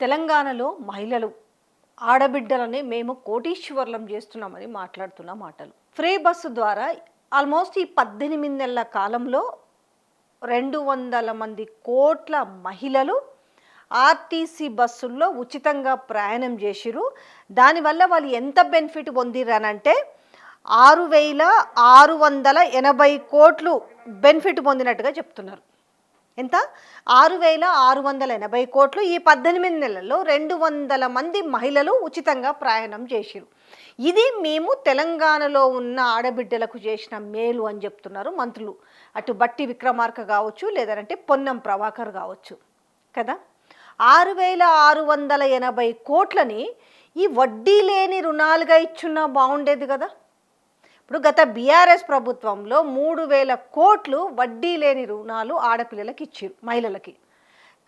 తెలంగాణలో మహిళలు ఆడబిడ్డలనే మేము కోటీశ్వర్లం చేస్తున్నామని మాట్లాడుతున్న మాటలు. ఫ్రీ బస్సు ద్వారా ఆల్మోస్ట్ ఈ పద్దెనిమిది నెలల కాలంలో రెండు వందల మంది కోట్ల మహిళలు ఆర్టీసీ బస్సుల్లో ఉచితంగా ప్రయాణం చేసిరు దానివల్ల వాళ్ళు ఎంత బెనిఫిట్ పొందిరనంటే ఆరు వేల ఆరు వందల ఎనభై కోట్లు బెనిఫిట్ పొందినట్టుగా చెప్తున్నారు. ఎంత? ఆరు వేల ఆరు వందల ఎనభై కోట్లు ఈ పద్దెనిమిది నెలల్లో రెండు వందల మంది మహిళలు ఉచితంగా ప్రయాణం చేసిరు ఇది మేము తెలంగాణలో ఉన్న ఆడబిడ్డలకు చేసిన మేలు అని చెప్తున్నారు మంత్రులు. అటు బట్టి విక్రమార్క కావచ్చు లేదంటే పొన్నం ప్రభాకర్ కావచ్చు. కదా? ఆరు వేల ఆరు వందల ఎనభై కోట్లని ఈ వడ్డీ లేని రుణాలుగా ఇచ్చున్నా బాగుండేది కదా? ఇప్పుడు గత బీఆర్ఎస్ ప్రభుత్వంలో మూడు వేల కోట్లు వడ్డీ లేని రుణాలు ఆడపిల్లలకి ఇచ్చారు మహిళలకి.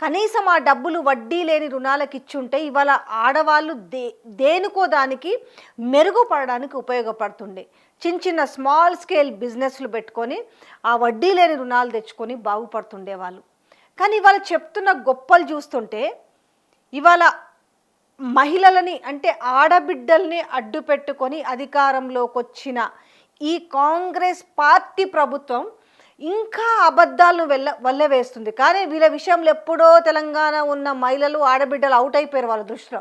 కనీసం ఆ డబ్బులు వడ్డీ లేని రుణాలకు ఇచ్చుంటే ఇవాళ ఆడవాళ్ళు దే దేనికో దానికి మెరుగుపడడానికి ఉపయోగపడుతుండే. చిన్న చిన్న స్మాల్ స్కేల్ బిజినెస్లు పెట్టుకొని ఆ వడ్డీ లేని రుణాలు తెచ్చుకొని బాగుపడుతుండే వాళ్ళు. కానీ ఇవాళ చెప్తున్న గొప్పలు చూస్తుంటే ఇవాళ మహిళలని అంటే ఆడబిడ్డల్ని అడ్డు పెట్టుకొని అధికారంలోకి వచ్చిన ఈ కాంగ్రెస్ పార్టీ ప్రభుత్వం ఇంకా అబద్ధాలను వెళ్ళ వల్లవేస్తుంది కానీ వీళ్ళ విషయంలో ఎప్పుడో తెలంగాణ ఉన్న మహిళలు ఆడబిడ్డలు అవుట్ అయిపోయారు వాళ్ళ దృష్టిలో.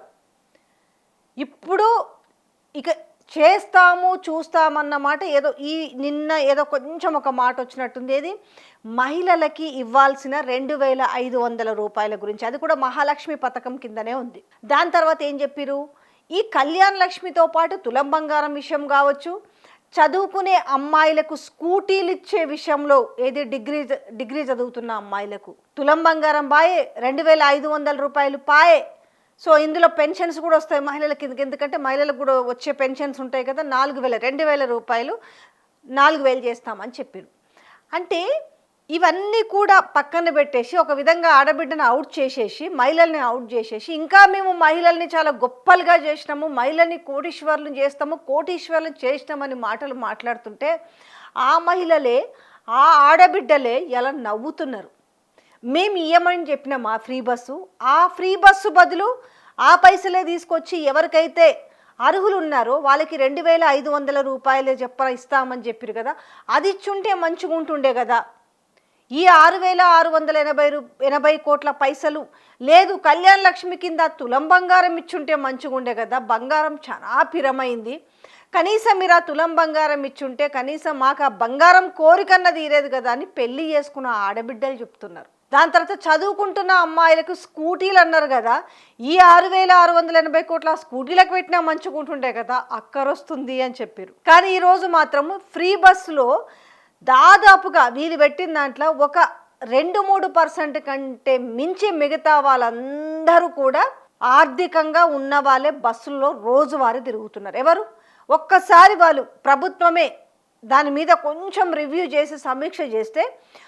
ఇప్పుడు ఇక చేస్తాము చూస్తామన్న మాట ఏదో ఈ నిన్న ఏదో కొంచెం ఒక మాట వచ్చినట్టుంది. ఏది? మహిళలకి ఇవ్వాల్సిన రెండు వేల ఐదు వందల రూపాయల గురించి. అది కూడా మహాలక్ష్మి పథకం కిందనే ఉంది. దాని తర్వాత ఏం చెప్పిరు? ఈ కళ్యాణ లక్ష్మితో పాటు తులం బంగారం విషయం కావచ్చు చదువుకునే అమ్మాయిలకు స్కూటీలు ఇచ్చే విషయంలో ఏది డిగ్రీ డిగ్రీ చదువుతున్న అమ్మాయిలకు? తులం బంగారం బాయే రెండు వేల ఐదు వందల రూపాయలు పాయే. సో ఇందులో పెన్షన్స్ కూడా వస్తాయి మహిళలకి. ఎందుకంటే మహిళలకు కూడా వచ్చే పెన్షన్స్ ఉంటాయి కదా నాలుగు వేల రెండు వేల రూపాయలు నాలుగు వేలు చేస్తామని చెప్పారు. అంటే ఇవన్నీ కూడా పక్కన పెట్టేసి ఒక విధంగా ఆడబిడ్డను అవుట్ చేసేసి మహిళల్ని అవుట్ చేసేసి ఇంకా మేము మహిళల్ని చాలా గొప్పలుగా చేసినాము మహిళల్ని కోటీశ్వర్లు చేస్తాము కోటీశ్వర్లు చేసినామని మాటలు మాట్లాడుతుంటే ఆ మహిళలే ఆ ఆడబిడ్డలే ఎలా నవ్వుతున్నారు. మేము ఇయ్యమని చెప్పినాం ఆ ఫ్రీ బస్సు ఆ ఫ్రీ బస్సు బదులు ఆ పైసలే తీసుకొచ్చి ఎవరికైతే అర్హులు ఉన్నారో వాళ్ళకి రెండు వేల ఐదు వందల రూపాయలే చెప్ప ఇస్తామని చెప్పారు కదా అది ఇచ్చుంటే మంచిగా ఉంటుండే కదా. ఈ ఆరు వేల ఆరు వందల ఎనభై రూ ఎనభై కోట్ల పైసలు లేదు. కళ్యాణ లక్ష్మి కింద తులం బంగారం ఇచ్చుంటే మంచిగుండే కదా. బంగారం చాలా పిరమైంది. కనీసం మీరు ఆ తులం బంగారం ఇచ్చుంటే కనీసం మాకు ఆ బంగారం కోరికన్న తీరేది కదా అని పెళ్ళి చేసుకున్న ఆడబిడ్డలు చెప్తున్నారు. దాని తర్వాత చదువుకుంటున్న అమ్మాయిలకు స్కూటీలు అన్నారు కదా. ఈ ఆరు వేల ఆరు వందల ఎనభై కోట్ల స్కూటీలకు పెట్టినా మంచుకుంటుండే కదా. అక్కరొస్తుంది అని చెప్పారు కానీ ఈరోజు మాత్రము ఫ్రీ బస్సులో దాదాపుగా వీళ్ళు పెట్టిన దాంట్లో ఒక రెండు మూడు పర్సెంట్ కంటే మించి మిగతా వాళ్ళందరూ కూడా ఆర్థికంగా ఉన్న వాళ్ళే బస్సుల్లో రోజువారీ తిరుగుతున్నారు. ఎవరు? ఒక్కసారి వాళ్ళు ప్రభుత్వమే దాని మీద కొంచెం రివ్యూ చేసి సమీక్ష చేస్తే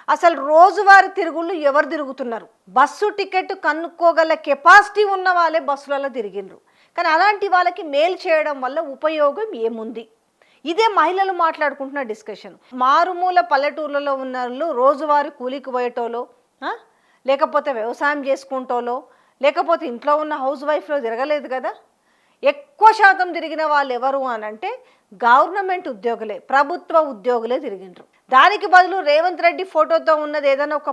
అసలు రోజువారి తిరుగుళ్ళు ఎవరు తిరుగుతున్నారు? బస్సు టికెట్ కనుక్కోగల కెపాసిటీ ఉన్న వాళ్ళే బస్సులలో తిరిగిండ్రు కానీ అలాంటి వాళ్ళకి మేలు చేయడం వల్ల ఉపయోగం ఏముంది? ఇదే మహిళలు మాట్లాడుకుంటున్న డిస్కషన్. మారుమూల పల్లెటూర్లలో ఉన్న వాళ్ళు రోజువారీ కూలికి పోయేటోలో లేకపోతే వ్యవసాయం చేసుకుంటోలో లేకపోతే ఇంట్లో ఉన్న హౌస్ వైఫ్లో తిరగలేదు కదా? ఎక్కువ శాతం తిరిగిన వాళ్ళు ఎవరు అని అంటే గవర్నమెంట్ ఉద్యోగులే ప్రభుత్వ ఉద్యోగులే తిరిగిండ్రు. దానికి బదులు రేవంత్ రెడ్డి ఫోటోతో ఉన్నది ఏదైనా ఒక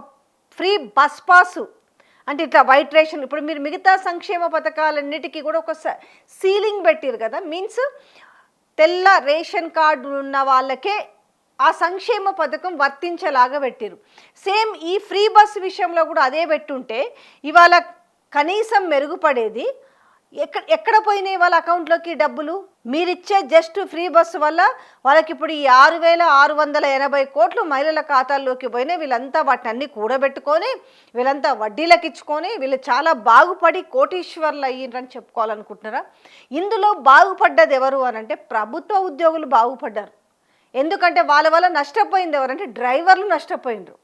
ఫ్రీ బస్ పాసు. అంటే ఇట్లా వైట్ రేషన్ ఇప్పుడు మీరు మిగతా సంక్షేమ పథకాలన్నిటికీ కూడా ఒక స- సీలింగ్ పెట్టారు కదా? మీన్స్ తెల్ల రేషన్ కార్డు ఉన్న వాళ్ళకే ఆ సంక్షేమ పథకం వర్తించేలాగా పెట్టారు. సేమ్ ఈ ఫ్రీ బస్ విషయంలో కూడా అదే పెట్టుంటే ఇవాళ కనీసం మెరుగుపడేది ఎక్కడ ఎక్కడ పోయినాయి వాళ్ళ అకౌంట్లోకి డబ్బులు? మీరిచ్చే జస్ట్ ఫ్రీ బస్సు వల్ల వాళ్ళకి ఇప్పుడు ఈ ఆరు వేల ఆరు వందల ఎనభై కోట్లు మహిళల ఖాతాల్లోకి పోయినాయి. వీళ్ళంతా వాటిని అన్ని కూడబెట్టుకొని వీళ్ళంతా వడ్డీలకు ఇచ్చుకొని వీళ్ళు చాలా బాగుపడి కోటీశ్వర్లు అయ్యిండ్రని చెప్పుకోవాలనుకుంటున్నారా? ఇందులో బాగుపడ్డది ఎవరు అని అంటే ప్రభుత్వ ఉద్యోగులు బాగుపడ్డారు. ఎందుకంటే వాళ్ళ వల్ల నష్టపోయింది ఎవరంటే డ్రైవర్లు నష్టపోయిండ్రు.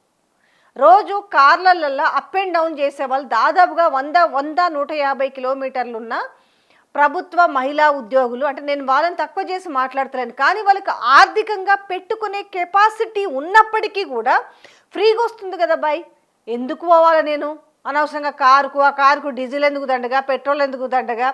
రోజు కార్లలలో అప్ అండ్ డౌన్ చేసే వాళ్ళు దాదాపుగా వంద వంద నూట యాభై కిలోమీటర్లు ఉన్న ప్రభుత్వ మహిళా ఉద్యోగులు. అంటే నేను వాళ్ళని తక్కువ చేసి మాట్లాడతలేను కానీ వాళ్ళకి ఆర్థికంగా పెట్టుకునే కెపాసిటీ ఉన్నప్పటికీ కూడా ఫ్రీగా వస్తుంది కదా బాయ్. ఎందుకు పోవాలా నేను? అనవసరంగా కారుకు ఆ కారుకు డీజిల్ ఎందుకు దండగా పెట్రోల్ ఎందుకు దండగా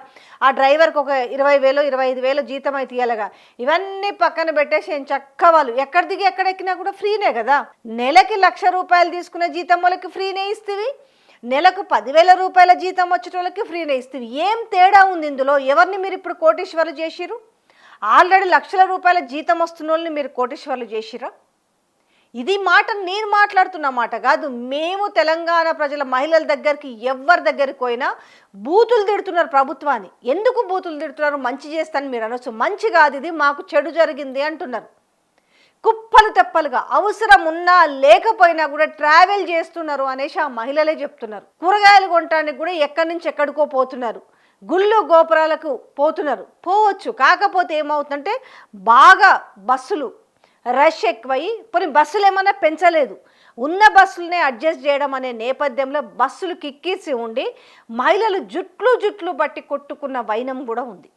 ఆ డ్రైవర్కి ఒక ఇరవై వేలు ఇరవై ఐదు వేలు జీతం అయితే ఇవ్వలగా ఇవన్నీ పక్కన పెట్టేసి ఏం చక్క వాళ్ళు ఎక్కడ దిగి ఎక్కడ ఎక్కినా కూడా ఫ్రీనే కదా. నెలకి లక్ష రూపాయలు తీసుకునే జీతం వాళ్ళకి ఫ్రీనే ఇస్తేవి. నెలకు పదివేల రూపాయల జీతం వచ్చేటోళ్ళకి ఫ్రీనే ఇస్తుంది ఏం తేడా ఉంది ఇందులో? ఎవరిని మీరు ఇప్పుడు కోటీశ్వర్లు చేసిరు ఆల్రెడీ లక్షల రూపాయల జీతం వస్తున్న వాళ్ళని మీరు కోటీశ్వర్లు చేసిరా ఇది మాట నేను మాట్లాడుతున్న మాట కాదు. మేము తెలంగాణ ప్రజల మహిళల దగ్గరికి ఎవరి దగ్గరికి పోయినా బూతులు తిడుతున్నారు ప్రభుత్వాన్ని. ఎందుకు బూతులు తిడుతున్నారు? మంచి చేస్తాను మీరు అనొచ్చు. మంచి కాదు ఇది మాకు చెడు జరిగింది అంటున్నారు. కుప్పలు తెప్పలుగా అవసరం ఉన్నా లేకపోయినా కూడా ట్రావెల్ చేస్తున్నారు అనేసి ఆ మహిళలే చెప్తున్నారు. కూరగాయలు కొనడానికి కూడా ఎక్కడి నుంచి ఎక్కడికో పోతున్నారు. గుళ్ళు గోపురాలకు పోతున్నారు. పోవచ్చు. కాకపోతే ఏమవుతుందంటే బాగా బస్సులు రష్ ఎక్కువయి పోనీ బస్సులు ఏమైనా పెంచలేదు. ఉన్న బస్సులనే అడ్జస్ట్ చేయడం అనే నేపథ్యంలో బస్సులు కిక్కిసి ఉండి మహిళలు జుట్లు జుట్లు బట్టి కొట్టుకున్న వైనం కూడా ఉంది.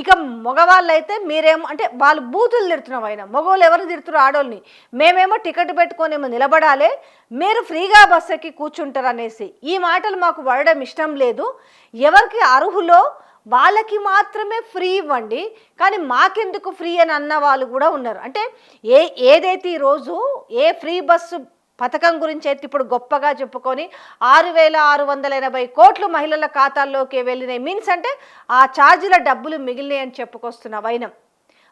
ఇక మగవాళ్ళు అయితే మీరేమో అంటే వాళ్ళు బూతులు తిడుతున్నాం ఆయన మగవాళ్ళు ఎవరు తిడుతున్నారు ఆడోళ్ళని? మేమేమో టికెట్ పెట్టుకొని ఏమో నిలబడాలి మీరు ఫ్రీగా బస్సు ఎక్కి కూర్చుంటారు అనేసి ఈ మాటలు మాకు పడడం ఇష్టం లేదు. ఎవరికి అర్హులో వాళ్ళకి మాత్రమే ఫ్రీ ఇవ్వండి కానీ మాకెందుకు ఫ్రీ అని అన్న వాళ్ళు కూడా ఉన్నారు. అంటే ఏ ఏదైతే ఈరోజు ఏ ఫ్రీ బస్సు పథకం గురించి అయితే ఇప్పుడు గొప్పగా చెప్పుకొని ఆరు వేల ఆరు వందల ఎనభై కోట్లు మహిళల ఖాతాల్లోకి వెళ్ళినాయి. మీన్స్ అంటే ఆ ఛార్జీల డబ్బులు మిగిలినాయి అని చెప్పుకొస్తున్న వైనం.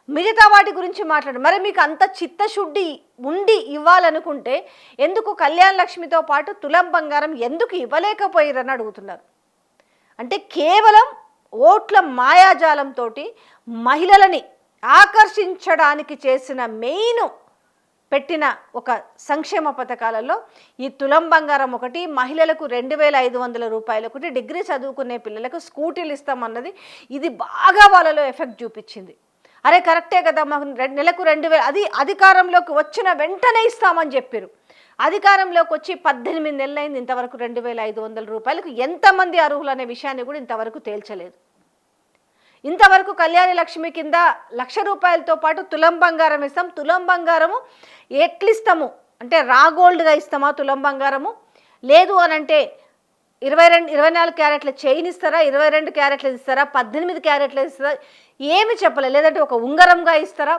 మిగతా వాటి గురించి మాట్లాడు. మరి మీకు అంత చిత్తశుద్ధి ఉండి ఇవ్వాలనుకుంటే ఎందుకు కళ్యాణ లక్ష్మితో పాటు తులం బంగారం ఎందుకు ఇవ్వలేకపోయారని అడుగుతున్నారు. అంటే కేవలం ఓట్ల మాయాజాలంతో మహిళలని ఆకర్షించడానికి చేసిన మెయిన్ పెట్టిన ఒక సంక్షేమ పథకాలలో ఈ తులం బంగారం ఒకటి మహిళలకు రెండు వేల ఐదు వందల రూపాయలు ఒకటి డిగ్రీ చదువుకునే పిల్లలకు స్కూటీలు ఇస్తామన్నది ఇది బాగా వాళ్ళలో ఎఫెక్ట్ చూపించింది. అరే కరెక్టే కదా మాకు నెలకు రెండు వేల అది అధికారంలోకి వచ్చిన వెంటనే ఇస్తామని చెప్పారు అధికారంలోకి వచ్చి పద్దెనిమిది నెలలైంది ఇంతవరకు రెండు వేల ఐదు వందల రూపాయలకు ఎంతమంది అర్హులు అనే విషయాన్ని కూడా ఇంతవరకు తేల్చలేదు. ఇంతవరకు కళ్యాణి లక్ష్మి కింద లక్ష రూపాయలతో పాటు తులం బంగారం ఇస్తాం. తులం బంగారము ఎట్లిస్తాము? అంటే రా గోల్డ్గా ఇస్తామా తులం బంగారము? లేదు అని అంటే ఇరవై రెండు ఇరవై నాలుగు క్యారెట్ల చైన్ ఇస్తారా? ఇరవై రెండు క్యారెట్లు ఇస్తారా? పద్దెనిమిది క్యారెట్లు ఇస్తారా? ఏమి చెప్పలేదు. లేదంటే ఒక ఉంగరంగా ఇస్తారా?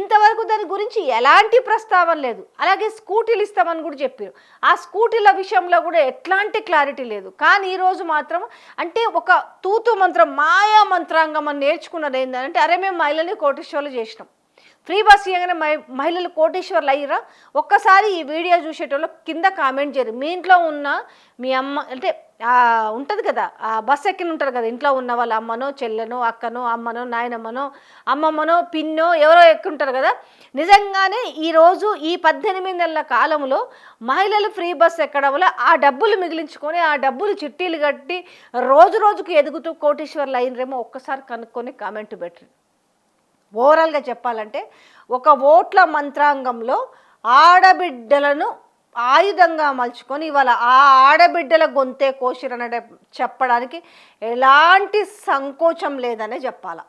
ఇంతవరకు దాని గురించి ఎలాంటి ప్రస్తావన లేదు. అలాగే స్కూటీలు ఇస్తామని కూడా చెప్పారు. ఆ స్కూటీల విషయంలో కూడా ఎట్లాంటి క్లారిటీ లేదు. కానీ ఈరోజు మాత్రం అంటే ఒక తూతు మంత్రం మాయా మంత్రాంగం అని నేర్చుకున్నది ఏంటంటే అరే మేము మహిళని కోటేశ్వర్లు చేసినాం. ఫ్రీ బస్ ఇవ్వగానే మహిళలు కోటేశ్వర్లు అయ్యరా ఒక్కసారి ఈ వీడియో చూసేటోళ్ళు కింద కామెంట్ చేయరు. మీ ఇంట్లో ఉన్న మీ అమ్మ అంటే ఉంటుంది కదా ఆ బస్ ఎక్కిన ఉంటారు కదా ఇంట్లో ఉన్న వాళ్ళ అమ్మనో చెల్లెనో అక్కనో అమ్మనో నాయనమ్మనో అమ్మమ్మనో పిన్నో ఎవరో ఎక్కుంటారు కదా. నిజంగానే ఈరోజు ఈ పద్దెనిమిది నెలల కాలంలో మహిళలు ఫ్రీ బస్ ఎక్కడం వల్ల ఆ డబ్బులు మిగిలించుకొని ఆ డబ్బులు చిట్టీలు కట్టి రోజు రోజుకు ఎదుగుతూ కోటేశ్వర్లు అయినరేమో ఒక్కసారి కనుక్కొని కామెంట్ పెట్టరు ఓవరాల్గా చెప్పాలంటే ఒక ఓట్ల మంత్రాంగంలో ఆడబిడ్డలను ఆయుధంగా మలుచుకొని ఇవాళ ఆ ఆడబిడ్డల గొంతే కోసిరనడే చెప్పడానికి ఎలాంటి సంకోచం లేదనే చెప్పాలా.